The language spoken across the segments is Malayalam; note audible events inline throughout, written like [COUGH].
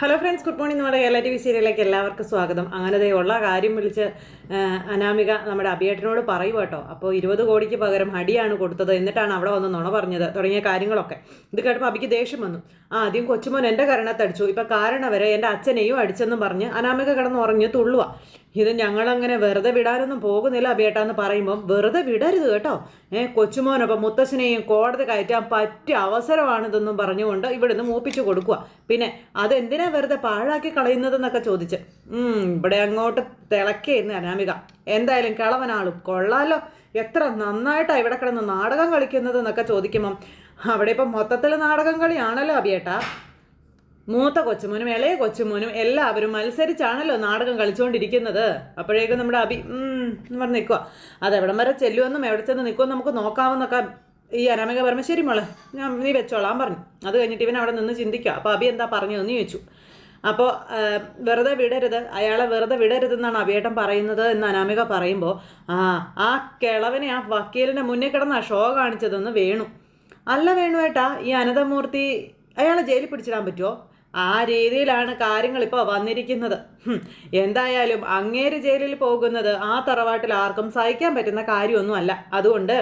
ഹലോ ഫ്രണ്ട്സ് ഗുഡ് മോർണിംഗ് നമ്മുടെ കേരള ടി വി സീരിയലിലേക്ക് എല്ലാവർക്കും സ്വാഗതം. അങ്ങനത്തെ ഉള്ള കാര്യം വിളിച്ച് അനാമിക നമ്മുടെ അഭിയേട്ടനോട് പറയും കേട്ടോ. അപ്പോൾ ഇരുപത് കോടിക്ക് പകരം ഹടിയാണ് കൊടുത്തത് എന്നിട്ടാണ് അവിടെ വന്ന് നുണ പറഞ്ഞത് തുടങ്ങിയ കാര്യങ്ങളൊക്കെ. ഇത് കേട്ടപ്പോൾ അബിക്ക് ദേഷ്യം വന്നു. ആ ആദ്യം കൊച്ചുമോൻ എന്റെ കരണത്തടിച്ചു. ഇപ്പം കാരണം വരെ എന്റെ അച്ഛനെയും അടിച്ചെന്നും പറഞ്ഞ് അനാമിക കിടന്ന് ഉറങ്ങി തുള്ളുക ഇത് ഞങ്ങളങ്ങനെ വെറുതെ വിടാനൊന്നും പോകുന്നില്ല അഭിയേട്ടാന്ന് പറയുമ്പോൾ വെറുതെ വിടരുത് കേട്ടോ. ഏ കൊച്ചുമോനൊപ്പം മുത്തശ്ശനെയും കോടതി കയറ്റാൻ പറ്റിയ അവസരമാണിതെന്നും പറഞ്ഞുകൊണ്ട് ഇവിടുന്ന് മൂപ്പിച്ചു കൊടുക്കുക പിന്നെ അതെന്തിനാ വെറുതെ പാഴാക്കി കളയുന്നതെന്നൊക്കെ ചോദിച്ച്. ഇവിടെ അങ്ങോട്ട് തിളക്കേന്ന് അനാമിക. എന്തായാലും കിളവനാളും. കൊള്ളാലോ. എത്ര നന്നായിട്ടാ ഇവിടെ കിടന്ന് നാടകം കളിക്കുന്നത് എന്നൊക്കെ ചോദിക്കുമ്പം അവിടെ ഇപ്പം മൊത്തത്തിൽ നാടകം കളിയാണല്ലോ അഭിയേട്ടാ. മൂത്ത കൊച്ചുമോനും ഇളയ കൊച്ചുമോനും എല്ലാവരും മത്സരിച്ചാണല്ലോ നാടകം കളിച്ചുകൊണ്ടിരിക്കുന്നത് അപ്പോഴേക്കും നമ്മുടെ അഭി എന്ന് പറഞ്ഞ് നിൽക്കുക അത് എവിടം വരെ ചെല്ലുമെന്നും എവിടെ ചെന്ന് നിൽക്കുമെന്നും നമുക്ക് നോക്കാമെന്നൊക്കെ ഈ അനാമിക പറഞ്ഞ ശരി മോളെ ഞാൻ നീ വെച്ചോളാം പറഞ്ഞു. അത് കഴിഞ്ഞിട്ട് ഇവൻ അവിടെ നിന്ന് ചിന്തിക്കുക അപ്പോൾ അഭി എന്താ പറഞ്ഞതെന്ന് ചോദിച്ചു. അപ്പോൾ വെറുതെ വിടരുത്. അയാളെ വെറുതെ വിടരുതെന്നാണ് അഭിയേട്ടൻ പറയുന്നത് എന്ന് അനാമിക പറയുമ്പോൾ ആ ആ കിളവനെ ആ വക്കീലിന്റെ മുന്നിൽ കിടന്ന ഷോ കാണിച്ചതെന്ന് വേണു. അല്ല വേണുവേട്ടാ ഈ അനന്തമൂർത്തി അയാളെ ജയിലിൽ പിടിച്ചിടാൻ പറ്റുമോ ആ രീതിയിലാണ് കാര്യങ്ങൾ ഇപ്പോൾ വന്നിരിക്കുന്നത്. എന്തായാലും അങ്ങേര് ജയിലിൽ പോകുന്നത് ആ തറവാട്ടിൽ ആർക്കും സഹിക്കാൻ പറ്റുന്ന കാര്യമൊന്നുമല്ല. അതുകൊണ്ട്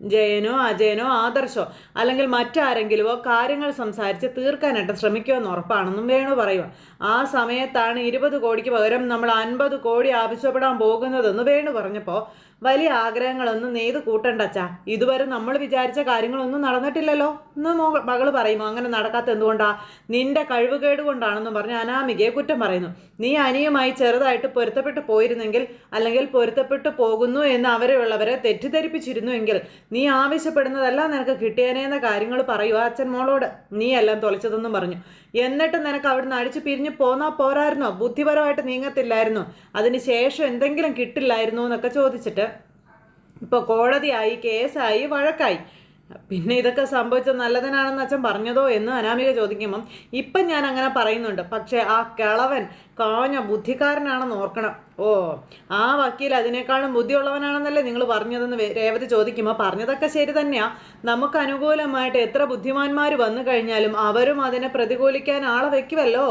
ജയനോ അജയനോ ആദർശോ അല്ലെങ്കിൽ മറ്റാരെങ്കിലുമോ കാര്യങ്ങൾ സംസാരിച്ച് തീർക്കാനായിട്ട് ശ്രമിക്കുമെന്ന് ഉറപ്പാണെന്നും വേണു പറയുക ആ സമയത്താണ് ഇരുപത് കോടിക്ക് പകരം നമ്മൾ അൻപത് കോടി ആവശ്യപ്പെടാൻ പോകുന്നതെന്ന് വേണു പറഞ്ഞപ്പോൾ വലിയ ആഗ്രഹങ്ങളൊന്നും നെയ്ത് കൂട്ടണ്ടച്ചാ ഇതുവരെ നമ്മൾ വിചാരിച്ച കാര്യങ്ങളൊന്നും നടന്നിട്ടില്ലല്ലോ. എന്ന് മകൾ പറയുമോ അങ്ങനെ നടക്കാത്ത എന്തുകൊണ്ടാ? നിന്റെ കഴിവുകേട് കൊണ്ടാണെന്നും പറഞ്ഞ് അനാമികയെ കുറ്റം പറയുന്നു. നീ അനിയുമായി ചെറുതായിട്ട് പൊരുത്തപ്പെട്ടു പോയിരുന്നെങ്കിൽ അല്ലെങ്കിൽ പൊരുത്തപ്പെട്ടു പോകുന്നു എന്ന് അവരെയുള്ളവരെ തെറ്റിദ്ധരിപ്പിച്ചിരുന്നു എങ്കിൽ നീ ആവശ്യപ്പെടുന്നതല്ല നിനക്ക് കിട്ടിയേനെന്ന കാര്യങ്ങൾ പറയുക അച്ഛൻ മോളോട്. നീ എല്ലാം തുളച്ചതെന്നും പറഞ്ഞു. എന്നിട്ട് നിനക്ക് അവിടുന്ന് അടിച്ചു പിരിഞ്ഞു പോന്നാ പോരായിരുന്നോ? ബുദ്ധിപരമായിട്ട് നീങ്ങത്തില്ലായിരുന്നോ. അതിന് ശേഷം എന്തെങ്കിലും കിട്ടില്ലായിരുന്നു എന്നൊക്കെ ചോദിച്ചിട്ട് ഇപ്പോൾ കോടതിയായി കേസായി വഴക്കായി. പിന്നെ ഇതൊക്കെ സംഭവിച്ച നല്ലതിനാണെന്ന് അച്ഛൻ പറഞ്ഞതോ എന്ന് അനാമിക ചോദിക്കുമ്പം ഇപ്പം ഞാൻ അങ്ങനെ പറയുന്നുണ്ട്. പക്ഷേ ആ കിളവൻ കാഞ്ഞ ബുദ്ധിക്കാരനാണെന്ന് ഓർക്കണം. ഓ ആ വക്കീൽ അതിനേക്കാളും ബുദ്ധിയുള്ളവനാണെന്നല്ലേ നിങ്ങൾ പറഞ്ഞതെന്ന് രേവതി ചോദിക്കുമ്പോൾ പറഞ്ഞതൊക്കെ ശരി തന്നെയാ. നമുക്ക് അനുകൂലമായിട്ട് എത്ര ബുദ്ധിമാന്മാർ വന്നു കഴിഞ്ഞാലും അവരും അതിനെ പ്രതികൂലിക്കാൻ ആളെ വെക്കുമല്ലോ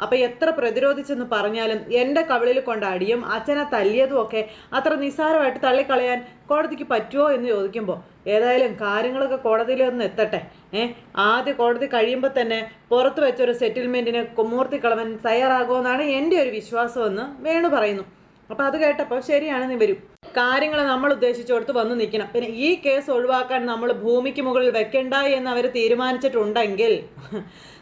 അപ്പം എത്ര പ്രതിരോധിച്ചെന്ന് പറഞ്ഞാലും എന്റെ കവിളിൽ കൊണ്ട അടിയും അച്ഛനെ തല്ലിയതും ഒക്കെ അത്ര നിസ്സാരമായിട്ട് തള്ളിക്കളയാൻ കോടതിക്ക് പറ്റുമോ എന്ന് ചോദിക്കുമ്പോൾ ഏതായാലും കാര്യങ്ങളൊക്കെ കോടതിയിൽ ഒന്ന് എത്തട്ടെ. ഏ? ആദ്യ കോടതി കഴിയുമ്പോൾ തന്നെ പുറത്ത് വെച്ചൊരു സെറ്റിൽമെന്റിന് മൂർത്തിക്കളവൻ തയ്യാറാകുമെന്നാണ് എന്റെ ഒരു വിശ്വാസമെന്ന് വേണു പറയുന്നു. അപ്പോൾ അത് കേട്ടപ്പോൾ ശരിയാണെന്ന് വരും. കാര്യങ്ങൾ നമ്മൾ ഉദ്ദേശിച്ചോടത്ത് വന്ന് നിൽക്കണം. പിന്നെ ഈ കേസ് ഒഴിവാക്കാൻ നമ്മൾ ഭൂമിക്ക് മുകളിൽ വെക്കണ്ട എന്ന് അവർ തീരുമാനിച്ചിട്ടുണ്ടെങ്കിൽ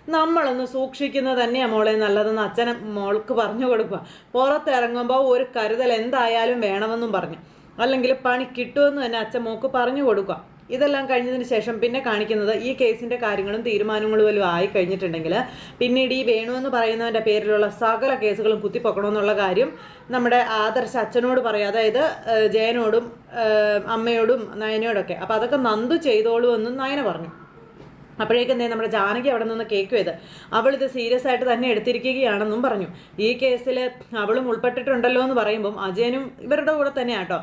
നമ്മളൊന്ന് സൂക്ഷിക്കുന്നത് തന്നെയാണ് മോളെ നല്ലതെന്ന് അച്ഛൻ മോൾക്ക് പറഞ്ഞു കൊടുക്കുക. പുറത്തിറങ്ങുമ്പോൾ ഒരു കരുതൽ എന്തായാലും വേണമെന്നും പറഞ്ഞു. അല്ലെങ്കിൽ പണി കിട്ടുമെന്ന് തന്നെ അച്ഛൻ മോൾക്ക് പറഞ്ഞു കൊടുക്കുക. ഇതെല്ലാം കഴിഞ്ഞതിന് ശേഷം പിന്നെ കാണിക്കുന്നത് ഈ കേസിന്റെ കാര്യങ്ങളും തീരുമാനങ്ങളും വല്ലതും ആയി കഴിഞ്ഞിട്ടുണ്ടെങ്കിൽ പിന്നീട് ഈ വേണു എന്ന് പേരിലുള്ള സകല കേസുകളും കുത്തിപ്പൊക്കണമെന്നുള്ള കാര്യം നമ്മുടെ ആദർശ അച്ഛനോട് പറയും. അതായത് ജയനോടും അമ്മയോടും നയനയോടൊക്കെ. അപ്പോൾ അതൊക്കെ നന്ദു ചെയ്തോളൂ എന്നും നയന പറഞ്ഞു. അപ്പോഴേക്കും നമ്മുടെ ജാനകി അവിടെ നിന്ന് അവൾ ഇത് സീരിയസ് ആയിട്ട് തന്നെ എടുത്തിരിക്കുകയാണെന്നും പറഞ്ഞു. ഈ കേസിൽ അവളും ഉൾപ്പെട്ടിട്ടുണ്ടല്ലോ എന്ന് പറയുമ്പം അജയനും ഇവരുടെ കൂടെ തന്നെയാണ് കേട്ടോ.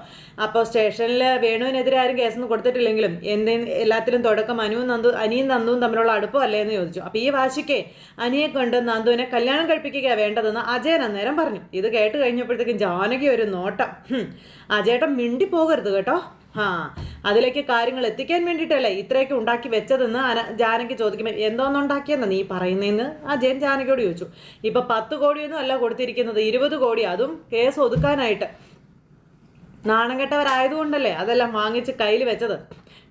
അപ്പോൾ സ്റ്റേഷനിൽ വേണുവിനെതിരെ ആരും കേസൊന്നും കൊടുത്തിട്ടില്ലെങ്കിലും എന്തേ എല്ലാത്തിലും തുടക്കം അനുവും നന്ദു അനിയും നന്ദുവും തമ്മിലുള്ള അടുപ്പമല്ലേ എന്ന് ചോദിച്ചു. അപ്പോൾ ഈ വാശിക്ക് അനിയെ കൊണ്ട് നന്ദുവിനെ കല്യാണം കഴിപ്പിക്കുക വേണ്ടതെന്ന് അജയൻ അന്നേരം പറഞ്ഞു. ഇത് കേട്ട് കഴിഞ്ഞപ്പോഴത്തേക്കും ജാനകി ഒരു നോട്ടം. അജയേട്ടൻ മിണ്ടി പോകരുത് കേട്ടോ. ആ അതിലേക്ക് കാര്യങ്ങൾ എത്തിക്കാൻ വേണ്ടിയിട്ടല്ലേ ഇത്രയൊക്കെ ഉണ്ടാക്കി വെച്ചതെന്ന് ജാനകി ചോദിക്കുമ്പോൾ എന്തോന്നുണ്ടാക്കിയെന്ന് നീ പറയുന്നതെന്ന് ആ ജയൻ ജാനകിയോട് ചോദിച്ചു. ഇപ്പം പത്ത് കോടിയൊന്നും അല്ല കൊടുത്തിരിക്കുന്നത് ഇരുപത് കോടി അതും കേസ് ഒതുക്കാനായിട്ട്. നാണം കെട്ടവരായതുകൊണ്ടല്ലേ അതെല്ലാം വാങ്ങിച്ച് കയ്യിൽ വെച്ചത്?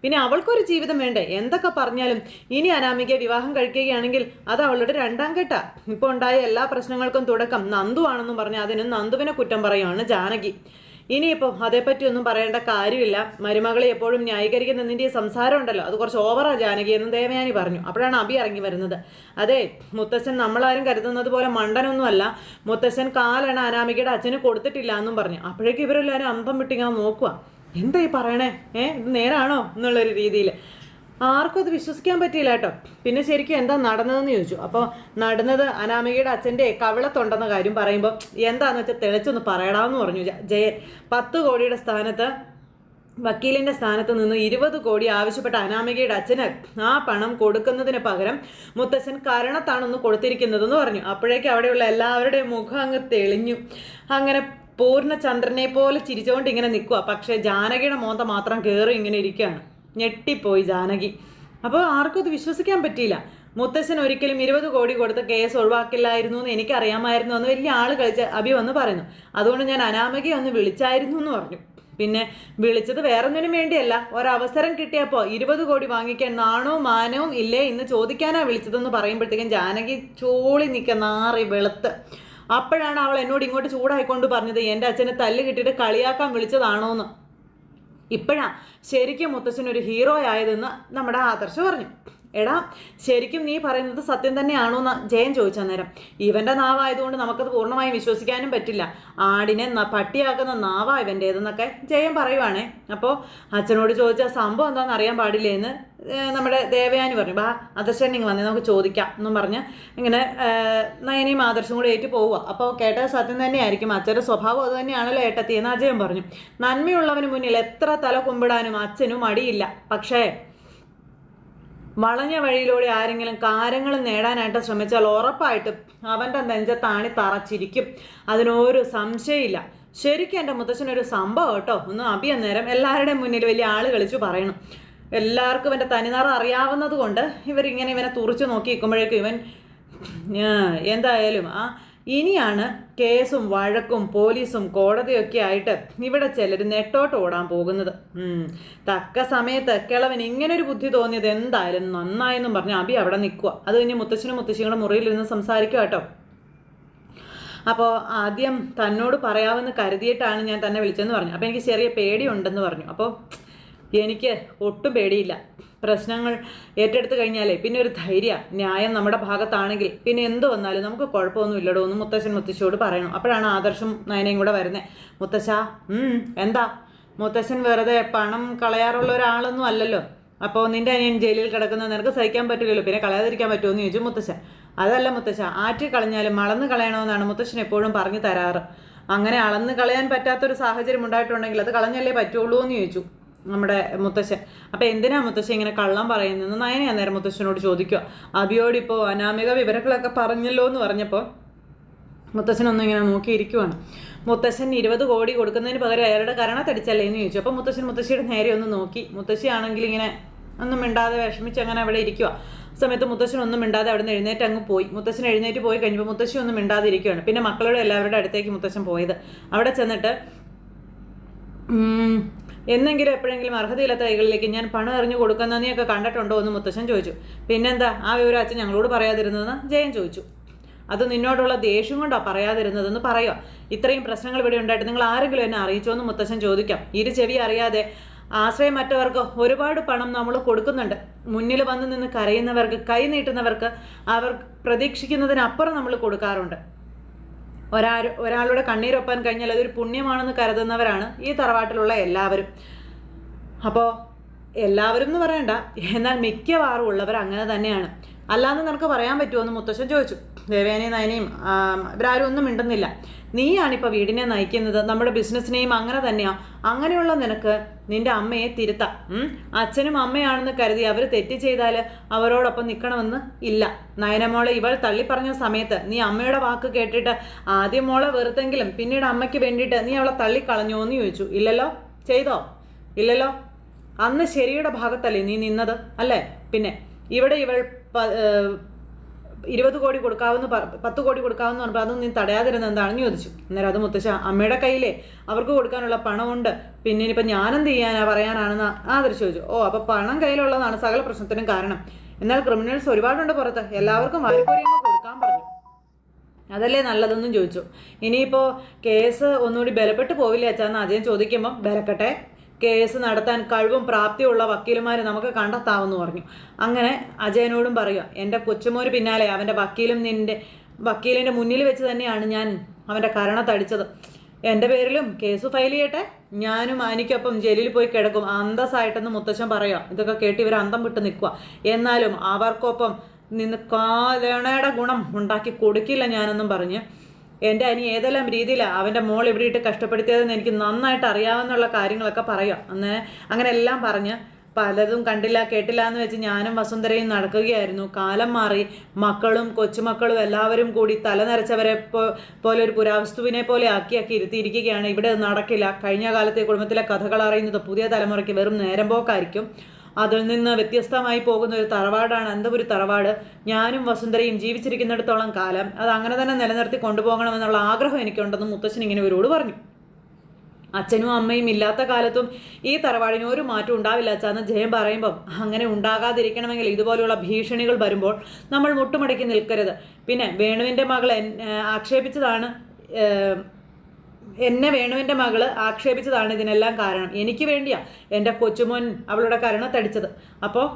പിന്നെ അവൾക്കൊരു ജീവിതം വേണ്ടേ? എന്തൊക്കെ പറഞ്ഞാലും ഇനി അനാമികയെ വിവാഹം കഴിക്കുകയാണെങ്കിൽ അത് അവളുടെ രണ്ടാം കെട്ട ഇപ്പോൾ ഉണ്ടായ എല്ലാ പ്രശ്നങ്ങൾക്കും തുടക്കം നന്ദു ആണെന്നും പറഞ്ഞ് അതിന് നന്ദുവിനെ കുറ്റം പറയുകയാണ് ജാനകി. ഇനിയിപ്പോൾ അതേപ്പറ്റി ഒന്നും പറയേണ്ട കാര്യമില്ല. മരുമകളെ എപ്പോഴും ന്യായീകരിക്കുന്ന നിന്റെ സംസാരം ഉണ്ടല്ലോ അത് കുറച്ച് ഓവറാ ജാനകി എന്ന് ദേവയാനി പറഞ്ഞു. അപ്പോഴാണ് അബി ഇറങ്ങി വരുന്നത്. അതെ മുത്തശ്ശൻ നമ്മളാരും കരുതുന്നത് പോലെ മണ്ടനൊന്നുമല്ല. മുത്തശ്ശൻ കാലാണ് അനാമികയുടെ അച്ഛന് കൊടുത്തിട്ടില്ല എന്നും പറഞ്ഞു. അപ്പോഴേക്കും ഇവരെല്ലാവരും അന്തം വിട്ടിങ്ങനെ നോക്കുക എന്താ ഈ പറയണേ? ഏഹ് ഇത് നേരാണോ? എന്നുള്ളൊരു രീതിയിൽ ആർക്കും അത് വിശ്വസിക്കാൻ പറ്റിയില്ല കേട്ടോ. പിന്നെ ശരിക്കും എന്താ നടന്നതെന്ന് ചോദിച്ചു. അപ്പോൾ നടന്നത് അനാമികയുടെ അച്ഛന്റെ കവിളത്തുണ്ടെന്ന കാര്യം പറയുമ്പോൾ എന്താന്ന് വെച്ചാൽ തെളിച്ചൊന്ന് പറയണമെന്ന് പറഞ്ഞു ജയൻ. പത്ത് കോടിയുടെ സ്ഥാനത്ത് വക്കീലിന്റെ സ്ഥാനത്ത് നിന്ന് ഇരുപത് കോടി ആവശ്യപ്പെട്ട അനാമികയുടെ അച്ഛന് ആ പണം കൊടുക്കുന്നതിന് പകരം മുത്തശ്ശൻ കാരണത്താണൊന്ന് കൊടുത്തിരിക്കുന്നതെന്ന് പറഞ്ഞു. അപ്പോഴേക്കും അവിടെയുള്ള എല്ലാവരുടെയും മുഖം അങ്ങ് തെളിഞ്ഞു. അങ്ങനെ പൂർണചന്ദ്രനെ പോലെ ചിരിച്ചുകൊണ്ട് ഇങ്ങനെ നിൽക്കുക പക്ഷേ ജാനകിയുടെ മോന്ത മാത്രം കയറി ഇങ്ങനെ ഇരിക്കുകയാണ്. ഞെട്ടിപ്പോയി ജാനകി. അപ്പോൾ ആർക്കും അത് വിശ്വസിക്കാൻ പറ്റിയില്ല. മുത്തശ്ശൻ ഒരിക്കലും ഇരുപത് കോടി കൊടുത്ത് കേസ് ഒഴിവാക്കില്ലായിരുന്നു എന്ന് എനിക്കറിയാമായിരുന്നു എന്ന് വലിയ ആൾ കളിച്ച് അഭി വന്ന് പറയുന്നു. അതുകൊണ്ട് ഞാൻ അനാമകയെ ഒന്ന് വിളിച്ചായിരുന്നു എന്ന് പറഞ്ഞു. പിന്നെ വിളിച്ചത് വേറൊന്നിനും വേണ്ടിയല്ല. ഒരവസരം കിട്ടിയപ്പോൾ ഇരുപത് കോടി വാങ്ങിക്കാൻ നാണവും മാനവും ഇല്ലേ ഇന്ന് ചോദിക്കാനാ വിളിച്ചതെന്ന് പറയുമ്പോഴത്തേക്കും ജാനകി ചോളി നിൽക്ക നാറി വെളുത്ത്. അപ്പോഴാണ് അവൾ എന്നോട് ഇങ്ങോട്ട് ചൂടായിക്കൊണ്ട് പറഞ്ഞത് എന്റെ അച്ഛനെ തല്ല് കിട്ടിയിട്ട് കളിയാക്കാൻ വിളിച്ചതാണോ എന്ന് ഇപ്പോഴാ ശരിക്കും മുത്തശ്ശനൊരു ഹീറോ ആയതെന്ന് നമ്മുടെ ആദർശ് പറഞ്ഞു. എടാ ശരിക്കും നീ പറയുന്നത് സത്യം തന്നെയാണോ എന്ന് ജയൻ ചോദിച്ച നേരം ഇവന്റെ നാവായതുകൊണ്ട് നമുക്കത് പൂർണമായും വിശ്വസിക്കാനും പറ്റില്ല. ആടിനെ പട്ടിയാക്കുന്ന നാവാ ഇവന്റേതെന്നൊക്കെ ജയൻ പറയുവാണേ. അപ്പോൾ അച്ഛനോട് ചോദിച്ച സംഭവം എന്താണെന്ന് അറിയാൻ പാടില്ലേ എന്ന് നമ്മുടെ ദേവയാനി പറഞ്ഞു. ബാ ആദർശൻ നിങ്ങൾ വന്നേ നമുക്ക് ചോദിക്കാം എന്നും പറഞ്ഞ് ഇങ്ങനെ നയനയും ആദർശം കൂടെ ഏറ്റു പോവുക അപ്പോൾ കേട്ടത് സത്യം തന്നെയായിരിക്കും. അച്ഛന്റെ സ്വഭാവം അത് തന്നെയാണല്ലോ ഏട്ടത്തി എന്ന് അജയൻ പറഞ്ഞു. നന്മയുള്ളവന് മുന്നിൽ എത്ര തല കുമ്പിടാനും അച്ഛനും മടിയില്ല. പക്ഷേ വളഞ്ഞ വഴിയിലൂടെ ആരെങ്കിലും കാര്യങ്ങൾ നേടാനായിട്ട് ശ്രമിച്ചാൽ ഉറപ്പായിട്ടും അവന്റെ നെഞ്ചത്താണി തറച്ചിരിക്കും. അതിനൊരു സംശയമില്ല. ശരിക്കും എന്റെ മുത്തശ്ശനൊരു സംഭവം കേട്ടോ. ഒന്ന് അഭി നേരം എല്ലാവരുടെയും മുന്നിൽ വലിയ ആൾ കളിച്ചു പറയണം. എല്ലാവർക്കും ഇവന്റെ തനിനിറ അറിയാവുന്നത് കൊണ്ട് ഇവരിങ്ങനെ ഇവനെ തുറച്ചു നോക്കി നിൽക്കുമ്പോഴേക്കും ഇവൻ എന്തായാലും ആ ഇനിയാണ് കേസും വഴക്കും പോലീസും കോടതിയൊക്കെ ആയിട്ട് ഇവിടെ ചിലർ നെട്ടോട്ട് ഓടാൻ പോകുന്നത്. തക്ക സമയത്ത് കിളവൻ ഇങ്ങനൊരു ബുദ്ധി തോന്നിയത് എന്തായാലും നന്നായെന്നും പറഞ്ഞ് അബി അവിടെ നിൽക്കുക അത് കഴിഞ്ഞ് മുത്തച്ഛനും മുത്തശ്ശിയുടെ മുറിയിലിരുന്ന് സംസാരിക്കുക കേട്ടോ. അപ്പോൾ ആദ്യം തന്നോട് പറയാമെന്ന് കരുതിയിട്ടാണ് ഞാൻ തന്നെ വിളിച്ചതെന്ന് പറഞ്ഞു. അപ്പോൾ എനിക്ക് ചെറിയ പേടിയുണ്ടെന്ന് പറഞ്ഞു. അപ്പോൾ എനിക്ക് ഒട്ടും പേടിയില്ല. പ്രശ്നങ്ങൾ ഏറ്റെടുത്ത് കഴിഞ്ഞാലേ പിന്നെ ഒരു ധൈര്യ ന്യായം നമ്മുടെ ഭാഗത്താണെങ്കിൽ പിന്നെ എന്ത് വന്നാലും നമുക്ക് കുഴപ്പമൊന്നും ഇല്ലടോ എന്ന് മുത്തശ്ശൻ മുത്തശ്ശിയോട് പറയണം. അപ്പോഴാണ് ആദർശം നയനയും കൂടെ വരുന്നത് മുത്തശ്ശ എന്താ? മുത്തശ്ശൻ വെറുതെ പണം കളയാറുള്ള ഒരാളൊന്നും അല്ലല്ലോ. അപ്പോൾ നിന്റെ അനിയൻ ജയിലിൽ കിടക്കുന്ന നിനക്ക് സഹിക്കാൻ പറ്റില്ലല്ലോ. പിന്നെ കളയാതിരിക്കാൻ പറ്റുമോ എന്ന് ചോദിച്ചു മുത്തശ്ശൻ. അതല്ല മുത്തശ്ശ ആറ്റി കളഞ്ഞാലും മളന്ന് കളയണമെന്നാണ് മുത്തശ്ശൻ എപ്പോഴും പറഞ്ഞു തരാറ്. അങ്ങനെ അളന്ന് കളയാൻ പറ്റാത്തൊരു സാഹചര്യം ഉണ്ടായിട്ടുണ്ടെങ്കിൽ അത് കളഞ്ഞല്ലേ പറ്റുള്ളൂ എന്ന് ചോദിച്ചു. നമ്മുടെ മുത്തശ്ശൻ. അപ്പം എന്തിനാ മുത്തശ്ശൻ ഇങ്ങനെ കള്ളം പറയുന്നത് നയനെ നേരെ മുത്തശ്ശനോട് ചോദിക്കുക അബിയോട് ഇപ്പോൾ അനാമിക വിവരങ്ങളൊക്കെ പറഞ്ഞല്ലോ എന്ന് പറഞ്ഞപ്പോൾ മുത്തശ്ശനൊന്നും ഇങ്ങനെ നോക്കിയിരിക്കുവാണ്. മുത്തശ്ശൻ ഇരുപത് കോടി കൊടുക്കുന്നതിന് പകരം അയാളുടെ കരണത്തടിച്ചല്ലേ എന്ന് ചോദിച്ചു. അപ്പോൾ മുത്തശ്ശൻ മുത്തശ്ശിയുടെ നേരെ ഒന്ന് നോക്കി. മുത്തശ്ശിയാണെങ്കിൽ ഇങ്ങനെ ഒന്നും മിണ്ടാതെ വിഷമിച്ച് അങ്ങനെ അവിടെ ഇരിക്കുക സമയത്ത് മുത്തശ്ശൻ ഒന്നും മിണ്ടാതെ അവിടെ നിന്ന് എഴുന്നേറ്റ് അങ്ങ് പോയി. മുത്തശ്ശൻ എഴുന്നേറ്റ് പോയി കഴിഞ്ഞപ്പോൾ മുത്തശ്ശി ഒന്നും മിണ്ടാതെ ഇരിക്കുകയാണ് പിന്നെ മക്കളുടെ എല്ലാവരുടെ അടുത്തേക്ക് മുത്തശ്ശൻ പോയത്. അവിടെ ചെന്നിട്ട് എന്നെങ്കിലും എപ്പോഴെങ്കിലും അർഹതയില്ലാത്ത കൈകളിലേക്ക് ഞാൻ പണം എറിഞ്ഞു കൊടുക്കുന്ന നീയൊക്കെ കണ്ടിട്ടുണ്ടോ എന്ന് മുത്തശ്ശൻ ചോദിച്ചു. പിന്നെന്താ? ആ വിവരം അച്ഛൻ ഞങ്ങളോട് പറയാതിരുന്നതെന്ന് ജയൻ ചോദിച്ചു. അത് നിന്നോടുള്ള ദേഷ്യം കൊണ്ടോ പറയാതിരുന്നതെന്ന് പറയുക ഇത്രയും പ്രശ്നങ്ങൾ ഇവിടെ ഉണ്ടായിട്ട് നിങ്ങൾ ആരെങ്കിലും എന്നെ അറിയിച്ചോ എന്ന് മുത്തശ്ശൻ ചോദിക്കാം. ഇരു ചെവി അറിയാതെ ആശ്രയമറ്റവർക്ക് ഒരുപാട് പണം നമ്മൾ കൊടുക്കുന്നുണ്ട്. മുന്നിൽ വന്ന് നിന്ന് കരയുന്നവർക്ക് കൈ നീട്ടുന്നവർക്ക് അവർ പ്രതീക്ഷിക്കുന്നതിനപ്പുറം നമ്മൾ കൊടുക്കാറുണ്ട്. ഒരാ ഒരാളുടെ കണ്ണീരൊപ്പാൻ കഴിഞ്ഞാൽ അതൊരു പുണ്യമാണെന്ന് കരുതുന്നവരാണ് ഈ തറവാട്ടിലുള്ള എല്ലാവരും. അപ്പോൾ എല്ലാവരും എന്ന് പറയണ്ട എന്നാൽ മിക്കവാറും ഉള്ളവർ അങ്ങനെ തന്നെയാണ്. അല്ലാന്ന് നിനക്ക് പറയാൻ പറ്റുമോ എന്ന് മുത്തശ്ശൻ ചോദിച്ചു. ദേവേനയും നയനയും ഇവരാരും ഒന്നും മിണ്ടുന്നില്ല. നീയാണിപ്പോൾ വീടിനെ നയിക്കുന്നത്. നമ്മുടെ ബിസിനസ്സിനെയും അങ്ങനെ തന്നെയാ. അങ്ങനെയുള്ള നിനക്ക് നിന്റെ അമ്മയെ തിരുത്താം? അച്ഛനും അമ്മയാണെന്ന് കരുതി അവർ തെറ്റ് ചെയ്താൽ അവരോടൊപ്പം നിൽക്കണമെന്ന് ഇല്ല. നയനമോളെ ഇവൾ തള്ളിപ്പറഞ്ഞ സമയത്ത് നീ അമ്മയുടെ വാക്ക് കേട്ടിട്ട് ആദ്യം മോളെ വെറുതെങ്കിലും പിന്നീട് അമ്മയ്ക്ക് വേണ്ടിയിട്ട് നീ അവളെ തള്ളിക്കളഞ്ഞോ എന്ന് ചോദിച്ചു. ഇല്ലല്ലോ? ചെയ്തോ? ഇല്ലല്ലോ? അന്ന് ശരിയുടെ ഭാഗത്തല്ലേ നീ നിന്നത്? അല്ലേ? പിന്നെ ഇവിടെ ഇവൾ ഇരുപത് കോടി കൊടുക്കാവുന്ന പത്ത് കോടി കൊടുക്കാവുന്ന പറഞ്ഞപ്പോൾ അതൊന്നും നീ തടയാതിരുന്ന എന്താണെന്ന് ചോദിച്ചു. അന്നേരം അത് മുത്തശ്ശ അമ്മയുടെ കയ്യിലെ അവർക്ക് കൊടുക്കാനുള്ള പണമുണ്ട്. പിന്നെ ഇനിയിപ്പോൾ ഞാനെന്ത് ചെയ്യാനാ പറയാനാണെന്ന് ആദർശ് ചോദിച്ചു. ഓ അപ്പോൾ പണം കയ്യിലുള്ളതാണ് സകല പ്രശ്നത്തിനും കാരണം. എന്നാൽ ക്രിമിനൽസ് ഒരുപാടുണ്ട് പുറത്ത്. എല്ലാവർക്കും വാരിക്കോരി കൊടുക്കാൻ പറഞ്ഞു. അതല്ലേ നല്ലതെന്നും ചോദിച്ചു. ഇനിയിപ്പോൾ കേസ് ഒന്നുകൂടി ബലപ്പെട്ട് പോവില്ല അച്ഛാന്ന് അജയൻ ചോദിക്കുമ്പം ബലക്കട്ടെ. കേസ് നടത്താൻ കഴിവും പ്രാപ്തിയുള്ള വക്കീലുമാർ നമുക്ക് കണ്ടെത്താമെന്ന് പറഞ്ഞു. അങ്ങനെ അജയനോടും പറയുക എന്റെ കൊച്ചുമോന് പിന്നാലെ അവന്റെ വക്കീലും നിന്റെ വക്കീലിന്റെ മുന്നിൽ വെച്ച് തന്നെയാണ് ഞാൻ അവന്റെ കരണ തടിച്ചത്. എന്റെ പേരിലും കേസ് ഫയൽ ചെയ്യട്ടെ. ഞാനും ആനിക്കൊപ്പം ജയിലിൽ പോയി കിടക്കും. അന്തസ്സായിട്ടെന്ന് മുത്തശ്ശൻ പറയുക ഇതൊക്കെ കേട്ട് ഇവർ അന്തം വിട്ട് നിൽക്കുക എന്നാലും അവർക്കൊപ്പം നിന്ന് കാലണയുടെ ഗുണം ഉണ്ടാക്കി കൊടുക്കില്ല ഞാനെന്നും പറഞ്ഞ് എന്റെ അനി ഏതെല്ലാം രീതിയിലാണ് അവന്റെ മോൾ ഇവിടെ ഇട്ട് കഷ്ടപ്പെടുത്തിയതെന്ന് എനിക്ക് നന്നായിട്ട് അറിയാവുന്നുള്ള കാര്യങ്ങളൊക്കെ പറയാം? അന്ന് അങ്ങനെ എല്ലാം പറഞ്ഞ് പലതും കണ്ടില്ല കേട്ടില്ല എന്ന് വെച്ച് ഞാനും വസുന്ധരയും നടക്കുകയായിരുന്നു. കാലം മാറി മക്കളും കൊച്ചുമക്കളും എല്ലാവരും കൂടി തല നരച്ചവരെ പോലെ ഒരു പുരാവസ്തുവിനെ പോലെ ആക്കി ആക്കി ഇരുത്തിയിരിക്കുകയാണ്. ഇവിടെ നടക്കില്ല. കഴിഞ്ഞ കാലത്തെ കുടുംബത്തിലെ കഥകൾ അറിയുന്നത് പുതിയ തലമുറയ്ക്ക് വെറും നേരം പോക്കായിരിക്കും. അതിൽ നിന്ന് വ്യത്യസ്തമായി പോകുന്ന ഒരു തറവാടാണ്. അന്തപുരി തറവാട്. ഞാനും വസുന്ധരയും ജീവിച്ചിരിക്കുന്നിടത്തോളം കാലം അത് അങ്ങനെ തന്നെ നിലനിർത്തി കൊണ്ടുപോകണമെന്നുള്ള ആഗ്രഹം എനിക്കുണ്ടെന്ന് മുത്തശ്ശൻ ഇങ്ങനെ ഇവരോട് പറഞ്ഞു. അച്ഛനും അമ്മയും ഇല്ലാത്ത കാലത്തും ഈ തറവാടിന് ഒരു മാറ്റം ഉണ്ടാവില്ല അച്ഛന്ന് ജയം പറയുമ്പം അങ്ങനെ ഉണ്ടാകാതിരിക്കണമെങ്കിൽ ഇതുപോലെയുള്ള ഭീഷണികൾ വരുമ്പോൾ നമ്മൾ മുട്ടുമടക്കി നിൽക്കരുത്. പിന്നെ വേണുവിന്റെ മകൾ ആക്ഷേപിച്ചതാണ് എന്നെ വേണുവിന്റെ മകൾ ആക്ഷേപിച്ചതാണ് ഇതിനെല്ലാം കാരണം. എനിക്ക് വേണ്ടിയാ എന്റെ കൊച്ചുമോൻ അവളുടെ കരണത്തടിച്ചത് അപ്പോൾ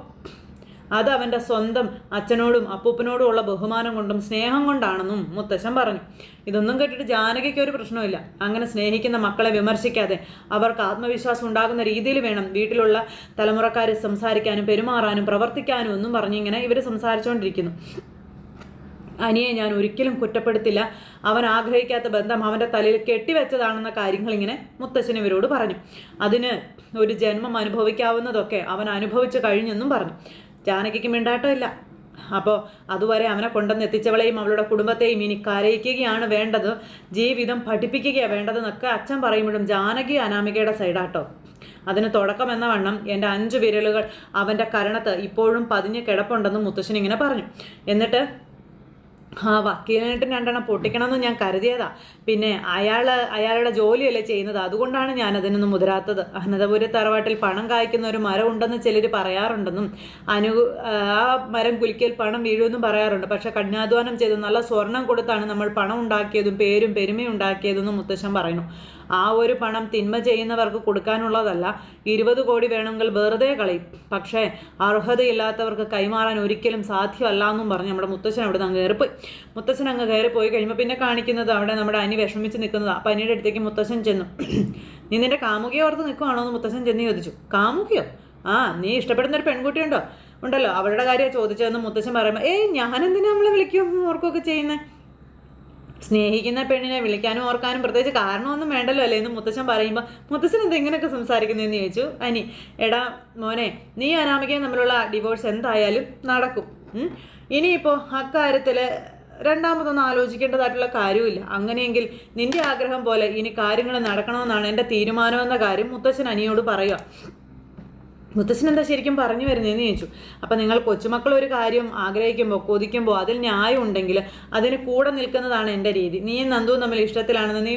അത് അവന്റെ സ്വന്തം അച്ഛനോടും അപ്പൂപ്പനോടും ഉള്ള ബഹുമാനം കൊണ്ടും സ്നേഹം കൊണ്ടാണെന്നും മുത്തശ്ശൻ പറഞ്ഞു. ഇതൊന്നും കേട്ടിട്ട് ജാനകിക്ക് ഒരു പ്രശ്നമില്ല അങ്ങനെ സ്നേഹിക്കുന്ന മക്കളെ വിമർശിക്കാതെ അവർക്ക് ആത്മവിശ്വാസം ഉണ്ടാകുന്ന രീതിയിൽ വേണം വീട്ടിലുള്ള തലമുറക്കാർ സംസാരിക്കാനും പെരുമാറാനും പ്രവർത്തിക്കാനും ഒന്നും പറഞ്ഞിങ്ങനെ ഇവർ സംസാരിച്ചുകൊണ്ടിരിക്കുന്നു അനിയെ ഞാൻ ഒരിക്കലും കുറ്റപ്പെടുത്തില്ല. അവൻ ആഗ്രഹിക്കാത്ത ബന്ധം അവന്റെ തലയിൽ കെട്ടിവെച്ചതാണെന്ന കാര്യങ്ങൾ ഇങ്ങനെ മുത്തശ്ശൻ ഇവരോട് പറഞ്ഞു. അതിന് ഒരു ജന്മം അനുഭവിക്കാവുന്നതൊക്കെ അവൻ അനുഭവിച്ചു കഴിഞ്ഞെന്നും പറഞ്ഞു. ജാനകിക്ക് മിണ്ടാട്ടമില്ല. അപ്പോൾ അതുവരെ അവനെ കൊണ്ടുവന്ന് എത്തിച്ചവളെയും അവളുടെ കുടുംബത്തെയും ഇനി കരയിക്കുകയാണ് വേണ്ടത്. ജീവിതം പഠിപ്പിക്കുകയാണ് വേണ്ടതെന്നൊക്കെ അച്ഛൻ പറയുമ്പോഴും ജാനകി അനാമികയുടെ സൈഡാട്ടോ. അതിന് തുടക്കം എന്ന വണ്ണം എന്റെ അഞ്ച് വിരലുകൾ അവന്റെ കരണത്ത് ഇപ്പോഴും പതിഞ്ഞ് കിടപ്പുണ്ടെന്നും മുത്തശ്ശൻ ഇങ്ങനെ പറഞ്ഞു. എന്നിട്ട് ആ വക്കീലിനായിട്ട് രണ്ടെണ്ണം പൊട്ടിക്കണമെന്ന് ഞാൻ കരുതിയതാ. പിന്നെ അയാൾ അയാളുടെ ജോലിയല്ലേ ചെയ്യുന്നത്. അതുകൊണ്ടാണ് ഞാൻ അതിനൊന്നും മുതിരാത്തത് അനന്തപുര തറവാട്ടിൽ പണം കായ്ക്കുന്ന ഒരു മരം ഉണ്ടെന്ന് ചിലർ പറയാറുണ്ടെന്നും അനു ആ മരം കുലിക്കൽ പണം വീഴുമെന്നും പറയാറുണ്ട്. പക്ഷെ കഠിനാധ്വാനം ചെയ്ത് നല്ല സ്വർണം കൊടുത്താണ് നമ്മൾ പണം ഉണ്ടാക്കിയതും പേരും പെരുമയും ഉണ്ടാക്കിയതെന്നും മുത്തശ്ശൻ പറയുന്നു. ആ ഒരു പണം തിന്മ ചെയ്യുന്നവർക്ക് കൊടുക്കാനുള്ളതല്ല ഇരുപത് കോടി വേണമെങ്കിൽ വെറുതെ കളയും. പക്ഷേ അർഹതയില്ലാത്തവർക്ക് കൈമാറാൻ ഒരിക്കലും സാധ്യമല്ല എന്നും പറഞ്ഞ് നമ്മുടെ മുത്തശ്ശൻ അവിടെ നിന്ന് കയറിപ്പോയി മുത്തശ്ശൻ അങ്ങ് കയറി പോയി കഴിയുമ്പോൾ പിന്നെ കാണിക്കുന്നത് അവിടെ നമ്മുടെ അനി വിഷമിച്ച് നിൽക്കുന്നതാണ് അപ്പം അനിയുടെ അടുത്തേക്ക് മുത്തശ്ശൻ ചെന്നു. [CLEARS THROAT] നീ നിന്റെ കാമുകിയെ ഓർത്ത് നിൽക്കുവാണോ എന്ന് മുത്തശ്ശൻ ചെന്ന് ചോദിച്ചു. കാമുകിയോ? ആ നീ ഇഷ്ടപ്പെടുന്ന ഒരു പെൺകുട്ടി ഉണ്ടോ? ഉണ്ടല്ലോ. അവരുടെ കാര്യം ചോദിച്ചതെന്ന് മുത്തശ്ശൻ പറയുമ്പോൾ ഏയ് ഞാനെന്തിനാ നമ്മളെ വിളിക്കും? ഓർക്കുമൊക്കെ ചെയ്യുന്നത് സ്നേഹിക്കുന്ന പെണ്ണിനെ വിളിക്കാനും ഓർക്കാനും പ്രത്യേകിച്ച് കാരണമൊന്നും വേണ്ടല്ലോ അല്ലേ എന്ന് മുത്തച്ഛൻ പറയുമ്പോൾ മുത്തച്ഛൻ എന്താ ഇങ്ങനെയൊക്കെ സംസാരിക്കുന്നതെന്ന് ചോദിച്ചു. അനി എടാ മോനെ നീ അനാമികയും തമ്മിലുള്ള ഡിവോഴ്സ് എന്തായാലും നടക്കും. ഇനിയിപ്പോൾ അക്കാര്യത്തിൽ രണ്ടാമതൊന്നും ആലോചിക്കേണ്ടതായിട്ടുള്ള കാര്യമില്ല അങ്ങനെയെങ്കിൽ നിന്റെ ആഗ്രഹം പോലെ ഇനി കാര്യങ്ങൾ നടക്കണമെന്നാണ് എന്റെ തീരുമാനമെന്ന കാര്യം മുത്തച്ഛൻ അനിയോട് പറയുക. മുത്തശ്ശൻ എന്താ ശരിക്കും പറഞ്ഞു വരുന്നതെന്ന് ചോദിച്ചു. അപ്പം നിങ്ങൾ കൊച്ചുമക്കൾ ഒരു കാര്യം ആഗ്രഹിക്കുമ്പോൾ കൊതിക്കുമ്പോൾ അതിൽ ന്യായം ഉണ്ടെങ്കിൽ അതിന് കൂടെ നിൽക്കുന്നതാണ് എന്റെ രീതി. നീയും നന്ദുവും തമ്മിൽ ഇഷ്ടത്തിലാണെന്ന് നീ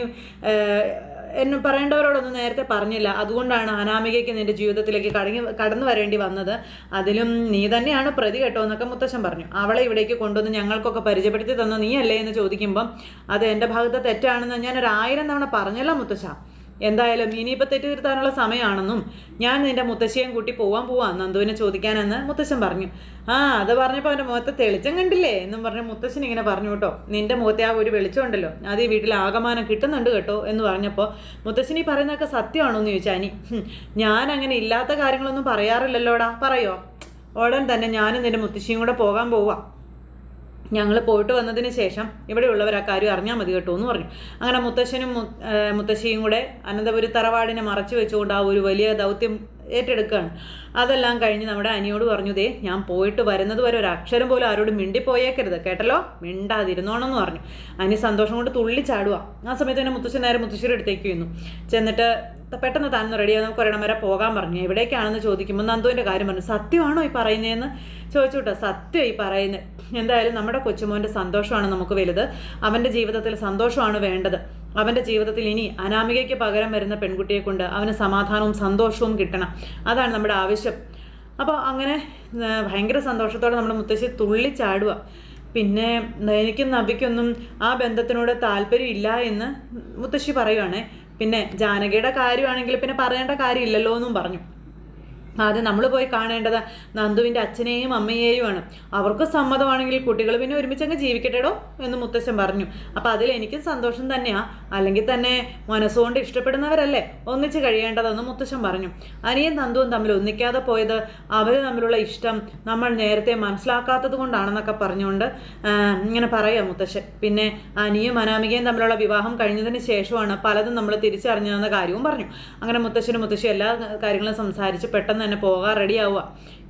എന്നെ പറയേണ്ടവരോടൊന്നും നേരത്തെ പറഞ്ഞില്ല. അതുകൊണ്ടാണ് അനാമികയ്ക്ക് നിന്റെ ജീവിതത്തിലേക്ക് കടങ്ങി കടന്നു വരേണ്ടി വന്നത്. അതിലും നീ തന്നെയാണ് പ്രതി കേട്ടോ എന്നൊക്കെ മുത്തശ്ശൻ പറഞ്ഞു. അവളെ ഇവിടേക്ക് കൊണ്ടുവന്ന് ഞങ്ങൾക്കൊക്കെ പരിചയപ്പെടുത്തി തന്ന നീ അല്ലേ എന്ന് ചോദിക്കുമ്പം അത് എന്റെ ഭാഗത്തെ തെറ്റാണെന്ന് ഞാൻ ഒരു ആയിരം തവണ പറഞ്ഞല്ലോ മുത്തശ്ശ. എന്തായാലും ഇനിയിപ്പോൾ തെറ്റ് തിരുത്താനുള്ള സമയമാണെന്നും ഞാൻ നിന്റെ മുത്തശ്ശിയും കൂട്ടി പോവാൻ പോവാ നന്ദുവിനെ ചോദിക്കാനെന്ന് മുത്തശ്ശൻ പറഞ്ഞു. ആ അത് പറഞ്ഞപ്പോൾ അവന്റെ മുഖത്തെ തെളിച്ചം കണ്ടില്ലേ എന്നും പറഞ്ഞ് മുത്തശ്ശൻ ഇങ്ങനെ പറഞ്ഞു കേട്ടോ. നിന്റെ മുഖത്തെ ആ ഒരു വെളിച്ചമുണ്ടല്ലോ അത് ഈ വീട്ടിൽ ആകമാനം കിട്ടുന്നുണ്ട് കേട്ടോ എന്ന് പറഞ്ഞപ്പോൾ മുത്തശ്ശൻ ഈ പറയുന്നതൊക്കെ സത്യമാണോ എന്ന് ചോദിച്ചാൽ അനി ഞാൻ അങ്ങനെ ഇല്ലാത്ത കാര്യങ്ങളൊന്നും പറയാറില്ലല്ലോടാ പറയോ? ഉടൻ തന്നെ ഞാനും നിന്റെ മുത്തശ്ശിയും കൂടെ പോകാൻ പോവാം. ഞങ്ങൾ പോയിട്ട് വന്നതിന് ശേഷം ഇവിടെയുള്ളവർ ആ കാര്യം അറിഞ്ഞാൽ മതി കേട്ടോ എന്ന് പറഞ്ഞു. അങ്ങനെ മുത്തശ്ശനും മുത്തശ്ശിയും കൂടെ അനന്തപുരി തറവാടിനെ മറച്ചു വെച്ചുകൊണ്ട് ആ ഒരു വലിയ ദൗത്യം ഏറ്റെടുക്കുകയാണ്. അതെല്ലാം കഴിഞ്ഞ് നമ്മുടെ അനിയോട് പറഞ്ഞു ദേ ഞാൻ പോയിട്ട് വരുന്നത് വരെ ഒരു അക്ഷരം പോലും ആരോടും മിണ്ടിപ്പോയേക്കരുത് കേട്ടല്ലോ? മിണ്ടാതിരുന്നോണെന്ന് പറഞ്ഞു. അനി സന്തോഷം കൊണ്ട് തുള്ളി ചാടുക ആ സമയത്ത് തന്നെ മുത്തശ്ശൻ നേരെ മുത്തശ്ശിയുടെ അടുത്തേക്ക് വന്നു ചെന്നിട്ട് പെട്ടെന്ന് താൻ റെഡിയാകും നമുക്ക് ഒരിടം വരെ പോകാൻ പറഞ്ഞു. എവിടേക്കാണെന്ന് ചോദിക്കുമ്പോൾ നന്ദുവിന്റെ കാര്യം പറഞ്ഞു സത്യമാണോ ഈ പറയുന്നതെന്ന്? ചോദിച്ചു കേട്ടോ സത്യം ഈ പറയുന്നത് എന്തായാലും നമ്മുടെ കൊച്ചുമോന്റെ സന്തോഷമാണ് നമുക്ക് വലുത്. അവന്റെ ജീവിതത്തിൽ സന്തോഷമാണ് വേണ്ടത്. അവന്റെ ജീവിതത്തിൽ ഇനി അനാമികയ്ക്ക് പകരം വരുന്ന പെൺകുട്ടിയെ കൊണ്ട് അവന് സമാധാനവും സന്തോഷവും കിട്ടണം. അതാണ് നമ്മുടെ ആവശ്യം. അപ്പോൾ അങ്ങനെ ഭയങ്കര സന്തോഷത്തോടെ നമ്മുടെ മുത്തശ്ശി തുള്ളിച്ചാടുക പിന്നെ എനിക്കും നബിക്കൊന്നും ആ ബന്ധത്തിനോട് താല്പര്യമില്ല എന്ന് മുത്തശ്ശി പറയുവാണേ. പിന്നെ ജാനകിയുടെ കാര്യമാണെങ്കിൽ പിന്നെ പറയേണ്ട കാര്യമില്ലല്ലോ എന്നും പറഞ്ഞു. ആദ്യം നമ്മൾ പോയി കാണേണ്ടത് നന്ദുവിന്റെ അച്ഛനെയും അമ്മയെയുമാണ്. അവർക്ക് സമ്മതമാണെങ്കിൽ കുട്ടികൾ പിന്നെ ഒരുമിച്ചങ്ങ് ജീവിക്കട്ടെടോ എന്ന് മുത്തശ്ശൻ പറഞ്ഞു. അപ്പം അതിൽ എനിക്കും സന്തോഷം തന്നെയാണ് അല്ലെങ്കിൽ തന്നെ മനസ്സുകൊണ്ട് ഇഷ്ടപ്പെടുന്നവരല്ലേ ഒന്നിച്ച് കഴിയേണ്ടതെന്ന് മുത്തശ്ശൻ പറഞ്ഞു. അനിയും നന്ദുവും തമ്മിൽ ഒന്നിക്കാതെ പോയത് അവർ തമ്മിലുള്ള ഇഷ്ടം നമ്മൾ നേരത്തെ മനസ്സിലാക്കാത്തത് കൊണ്ടാണെന്നൊക്കെ പറഞ്ഞുകൊണ്ട് ഇങ്ങനെ പറയാം മുത്തശ്ശൻ പിന്നെ അനിയും അനാമികയും തമ്മിലുള്ള വിവാഹം കഴിഞ്ഞതിന് ശേഷമാണ് പലതും നമ്മൾ തിരിച്ചറിഞ്ഞതെന്ന കാര്യവും പറഞ്ഞു. അങ്ങനെ മുത്തശ്ശനും മുത്തശ്ശി എല്ലാ കാര്യങ്ങളും സംസാരിച്ച് പെട്ടെന്ന് തന്നെ പോകാൻ റെഡിയാവുക.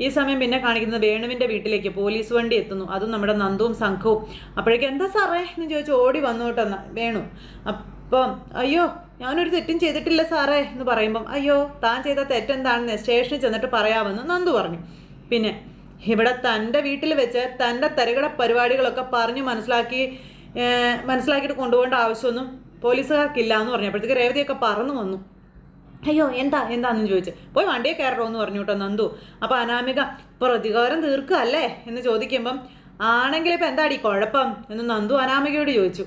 ഈ സമയം പിന്നെ കാണിക്കുന്നത് വേണുവിന്റെ വീട്ടിലേക്ക് പോലീസ് വണ്ടി എത്തുന്നു. അതും നമ്മുടെ നന്ദുവും സംഘവും. അപ്പോഴേക്കും എന്താ സാറേ? എന്ന് ചോദിച്ചു. ഓടി വന്നു കേട്ടോ വേണു. അപ്പം അയ്യോ ഞാനൊരു തെറ്റും ചെയ്തിട്ടില്ല സാറേ എന്ന് പറയുമ്പം അയ്യോ താൻ ചെയ്ത തെറ്റെന്താണെന്ന് സ്റ്റേഷനിൽ ചെന്നിട്ട് പറയാമെന്ന് നന്ദു പറഞ്ഞു. പിന്നെ ഇവിടെ തന്റെ വീട്ടിൽ വെച്ച് തന്റെ തരകട പരിപാടികളൊക്കെ പറഞ്ഞ് മനസ്സിലാക്കി മനസ്സിലാക്കിയിട്ട് കൊണ്ടുപോകേണ്ട ആവശ്യമൊന്നും പോലീസുകാർക്കില്ല എന്ന് പറഞ്ഞു അപ്പോഴത്തേക്ക് രേവതിയൊക്കെ പറന്നു വന്നു. അയ്യോ എന്താ എന്താണെന്ന് ചോദിച്ചു. പോയി വണ്ടിയെ കയറണോ എന്ന് പറഞ്ഞു കേട്ടോ നന്ദു. അപ്പോൾ അനാമിക പ്രതികാരം തീർക്കുക അല്ലേ എന്ന് ചോദിക്കുമ്പം ആണെങ്കിൽ ഇപ്പം എന്താടി കുഴപ്പം? എന്ന് നന്ദു അനാമികയോട് ചോദിച്ചു.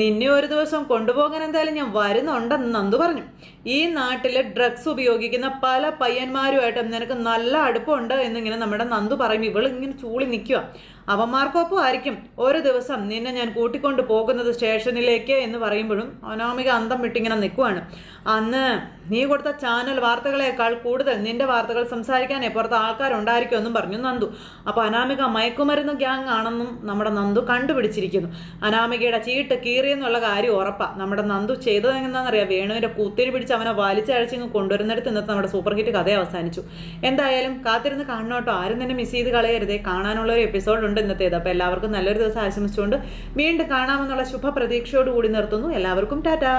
നിന്നെ ഒരു ദിവസം കൊണ്ടുപോകാൻ എന്തായാലും ഞാൻ വരുന്നുണ്ടെന്ന് നന്ദു പറഞ്ഞു. ഈ നാട്ടിൽ ഡ്രഗ്സ് ഉപയോഗിക്കുന്ന പല പയ്യന്മാരുമായിട്ടും നിനക്ക് നല്ല അടുപ്പമുണ്ട് എന്നിങ്ങനെ നമ്മുടെ നന്ദു പറയും. ഇവൾ ഇങ്ങനെ ചൂളി നിൽക്കുക അവന്മാർക്കൊപ്പം ആയിരിക്കും. ഒരു ദിവസം നിന്നെ ഞാൻ കൂട്ടിക്കൊണ്ട് പോകുന്നത് സ്റ്റേഷനിലേക്ക് എന്ന് പറയുമ്പോഴും അനാമിക അന്തം വിട്ടിങ്ങനെ നിൽക്കുവാണ്. അന്ന് നീ കൊടുത്ത ചാനൽ വാർത്തകളേക്കാൾ കൂടുതൽ നിന്റെ വാർത്തകൾ സംസാരിക്കാനേ പുറത്ത് ആൾക്കാരുണ്ടായിരിക്കും എന്നും പറഞ്ഞു നന്ദു. അപ്പോൾ അനാമിക മയക്കുമരുന്ന് ഗ്യാങ് ആണെന്നും നമ്മുടെ നന്ദു കണ്ടുപിടിച്ചിരിക്കുന്നു. അനാമികയുടെ ചീട്ട് കീറിയെന്നുള്ള കാര്യം ഉറപ്പാണ് നമ്മുടെ നന്ദു ചെയ്തത് എന്താണെന്നറിയാം വേണുവിന്റെ കുത്തിരി പിടിച്ച് അവനെ വലിച്ചഴച്ചിങ്ങ് കൊണ്ടുവരുന്നിടത്ത് ഇന്നത്തെ നമ്മുടെ സൂപ്പർ ഹിറ്റ് കഥ അവസാനിച്ചു. എന്തായാലും കാത്തിരുന്ന് കാണണോട്ടോ ആരും തന്നെ മിസ് ചെയ്ത് കളയരുതേ. കാണാനുള്ള ഒരു എപ്പിസോഡ് ഉണ്ട് ഇന്നത്തേത്. അപ്പോൾ എല്ലാവർക്കും നല്ലൊരു ദിവസം ആശംസിച്ചുകൊണ്ട് വീണ്ടും കാണാമെന്നുള്ള ശുഭ പ്രതീക്ഷയോടുകൂടി നിർത്തുന്നു. എല്ലാവർക്കും ടാറ്റാ.